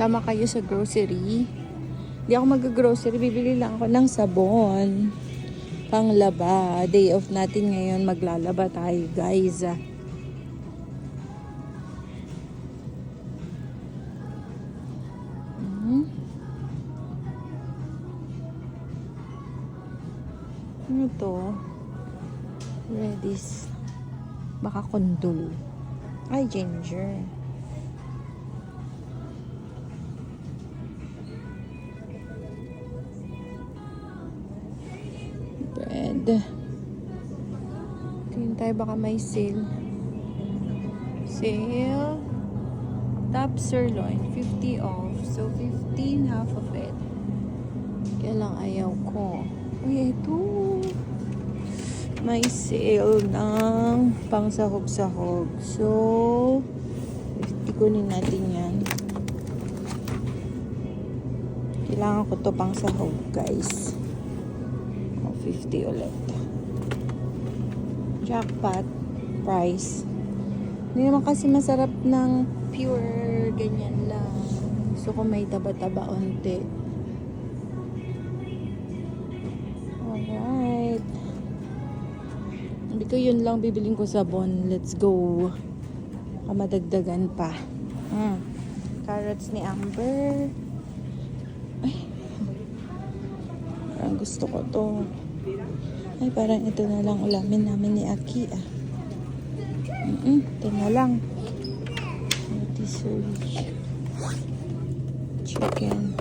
Sama kayo sa grocery. Hindi ako mag-grocery. Bibili lang ako ng sabon. Panglaba. Day off natin ngayon. Maglalaba tayo, guys. Mhm. Ano to? Redis. Baka kondol. Ay, ginger. Bread. Tingin tayo baka may sale. Sale. Top sirloin, 50 off. So, 15 half of it. Kaya lang ayaw ko. Uy, ito. May sale ng pang sahog-sahog. So, 50 kunin natin yan. Kailangan ko to pang sahog, guys. O, 50 ulit. Jackpot price. Hindi naman kasi masarap ng pure ganyan lang. Gusto ko may taba-taba onte. Alright. Hindi ko yun lang bibiling ko sabon. Let's go. Baka madagdagan pa. Mm. Carrots ni Amber. Ay. Parang gusto ko to. Ay, parang ito na lang ulamin namin ni Aki ah. Mm-mm, ito na lang. Rotisserie. Chicken.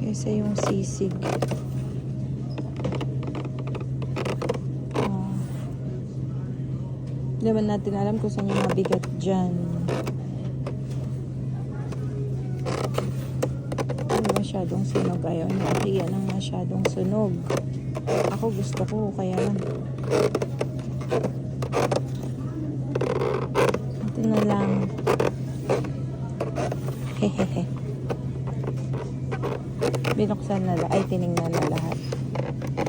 Kesa yung sisig. Oh. Hindi naman natin alam kung saan yung mabigat dyan. Hindi ni Ate yan ang masyadong sunog. Ako gusto ko, kaya lang. Ito na lang. Hehehe. Binuksan na lang. Ay, tinignan na lahat.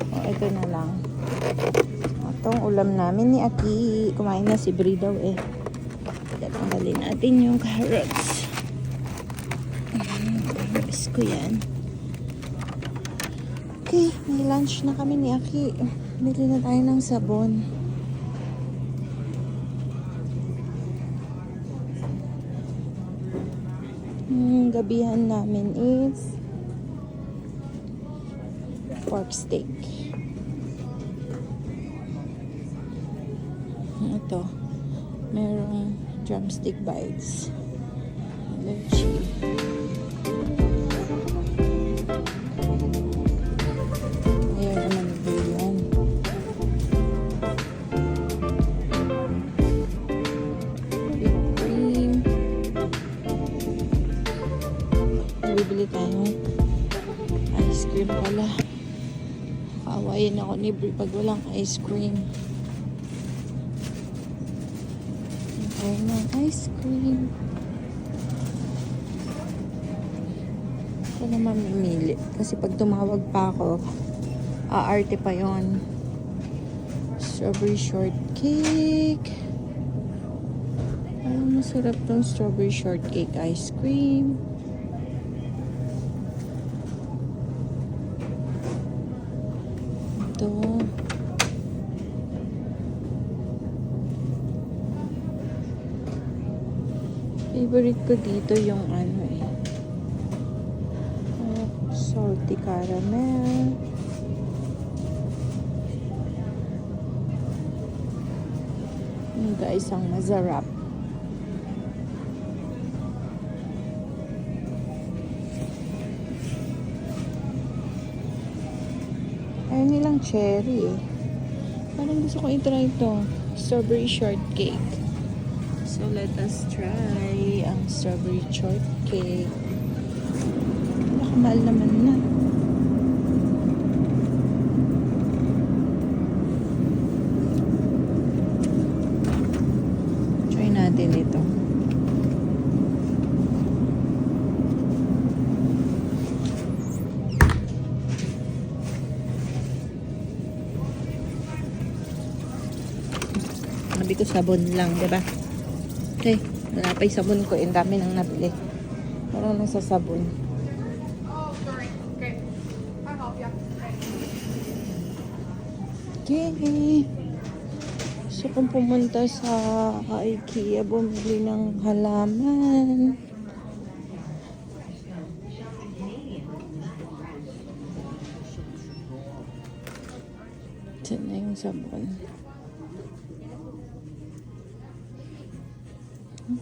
O, ito na lang. Itong ulam namin ni Aki. Kumain na si Brie daw eh. Tatanggalin natin yung carrots. Miss ko yan. Okay, may lunch na kami ni Aki. Bili na tayo ng sabon. Hmm, gabihan namin is pork steak. Ito, merong drumstick bites. Allergy. Kaawayan ako ni Brie pag walang ice cream. Tayo ng ice cream. Ako na mamimili. Kasi pag tumawag pa ako, aarte pa yon Strawberry shortcake. Parang masarap tong strawberry shortcake ice cream. Ito. Favorite ko dito yung ano eh. Ah, salty caramel. Yung guys, ang masarap. Ayaw nilang cherry eh. Parang gusto ko i-try ito. Strawberry shortcake. So, let us try ang strawberry shortcake. Nakamahal naman na. Try natin ito. Sabi ko sabon lang, di ba? Okay. Wala sabon ko. Ang dami nang nabili. Parang nasa sabon. Oh, sorry. Okay. Gusto kong pumunta sa IKEA bumili ng halaman. Diyan na yung sabon.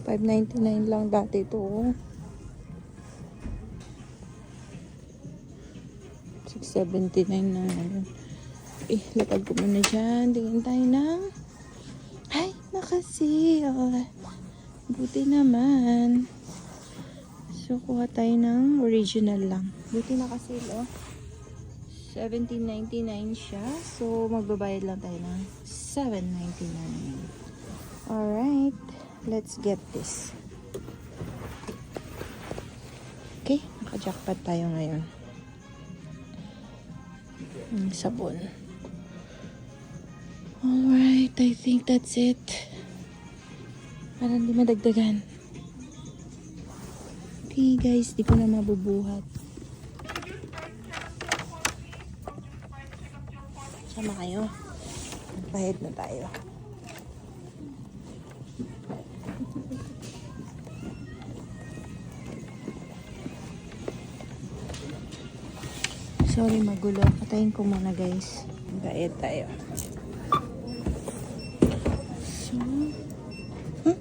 5.99 lang dati ito. oh. 6.79 na ngayon. Eh, lapag ko muna dyan. Tingin tayo ng... Ay, nakasil. Buti naman. So, kuha tayo ng original lang. Buti nakasil, oh. 17.99 siya. So, magbabayad lang tayo ng 7.99. Alright. Let's get this. Okay. Naka-jackpot tayo ngayon. Mm, sabon. Alright, I think that's it. Para hindi madagdagan. Okay guys, di ko na mabubuhat. Sama kayo. Magpahid na tayo. Sorry, magulo. Patayin ko muna, guys. Bayad tayo. So, huh?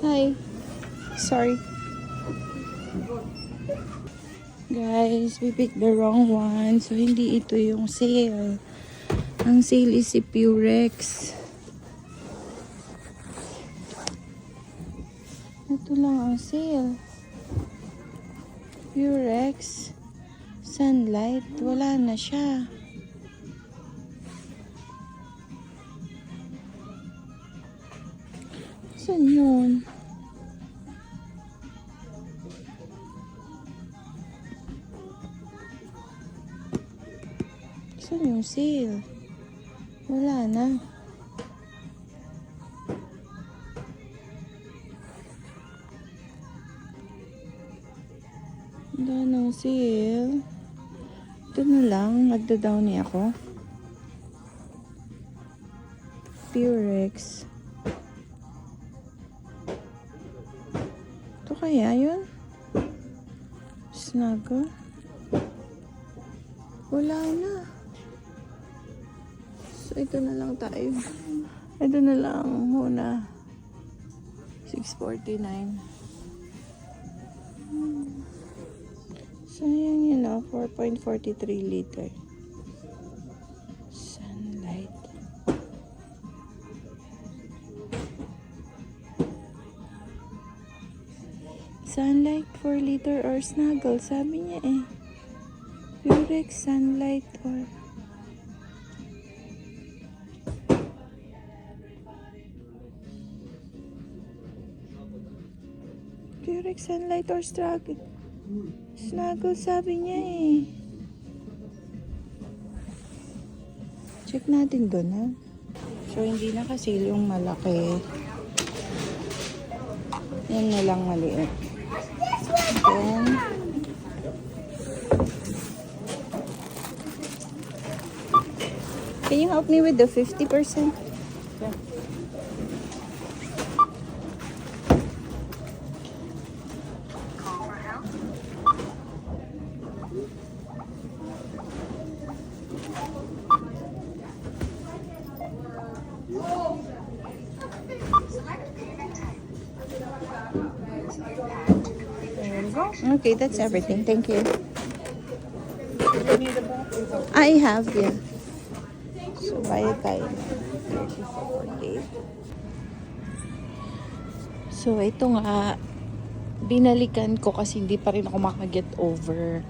Hi. Sorry. Guys, we picked the wrong one. So, hindi ito yung sale. Ang sale is si Purex. Ito lang ang sale. Purex. Sunlight. Wala na siya. Saan yun? Saan yung sale? Wala na. Sale. Ito na lang. Nagda-downy ako. Purex. Ito kaya yun? Snuggle? Wala na. So, ito na lang tayo. Ito na lang muna. 649. Sayang yun ah, 4.43 liter. Sunlight. Sunlight 4 liter or snuggle, sabi niya eh. Purex sunlight or Purex sunlight or struggle. Snuggle sabi niya eh. Check natin doon ha. So hindi na kasi yung malaki. Yan na lang maliit. Then, Can you help me with the 50%? Yeah. Okay, that's everything. Thank you. I have, yeah. So, bayad tayo ng 34.48. So, ito nga, binalikan ko kasi hindi pa rin ako makaget over.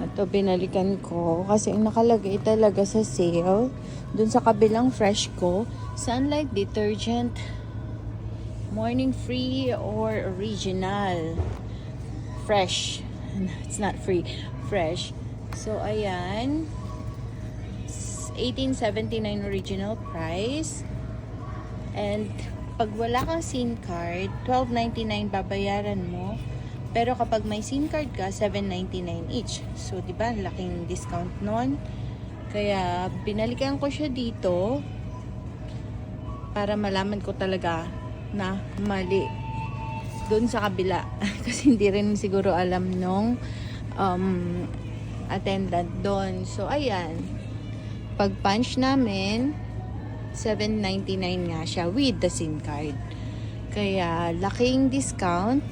Ito, binalikan ko kasi ang nakalagay talaga sa sale, dun sa kabilang fresh ko, sunlight detergent, morning free or original. Fresh. It's not free. Fresh. So, ayan. 1879 original price. And pag wala kang SIM card, 12.99 babayaran mo. Pero kapag may SIM card ka, 7.99 each. So, di ba, laking discount nun. Kaya, binalikan ko siya dito para malaman ko talaga na mali doon sa kabila. Kasi hindi rin siguro alam nung um, attendant doon. So, ayan. Pag punch namin, 7.99 nga siya with the SIM card. Kaya, laking discount.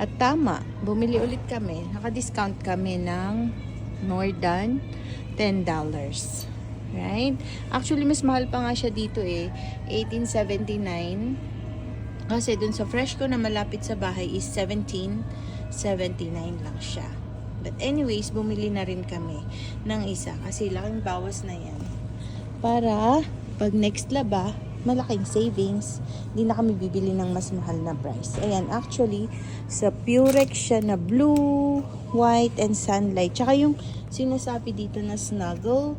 At tama, bumili ulit kami. Naka-discount kami ng more than $10. Right? Actually, mas mahal pa nga siya dito eh. 1879. Kasi dun sa fresh ko na malapit sa bahay is 1779 lang siya. But anyways, bumili na rin kami ng isa kasi laking bawas na yan. Para pag next laba, malaking savings. Hindi na kami bibili ng mas mahal na price. Ayan, actually, sa Purex siya na blue, white, and sunlight. Tsaka yung sinasabi dito na snuggle,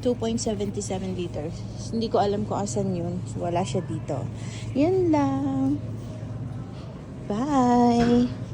2.77 liters. Hindi ko alam kung asan yun. Wala siya dito. Yan lang. Bye!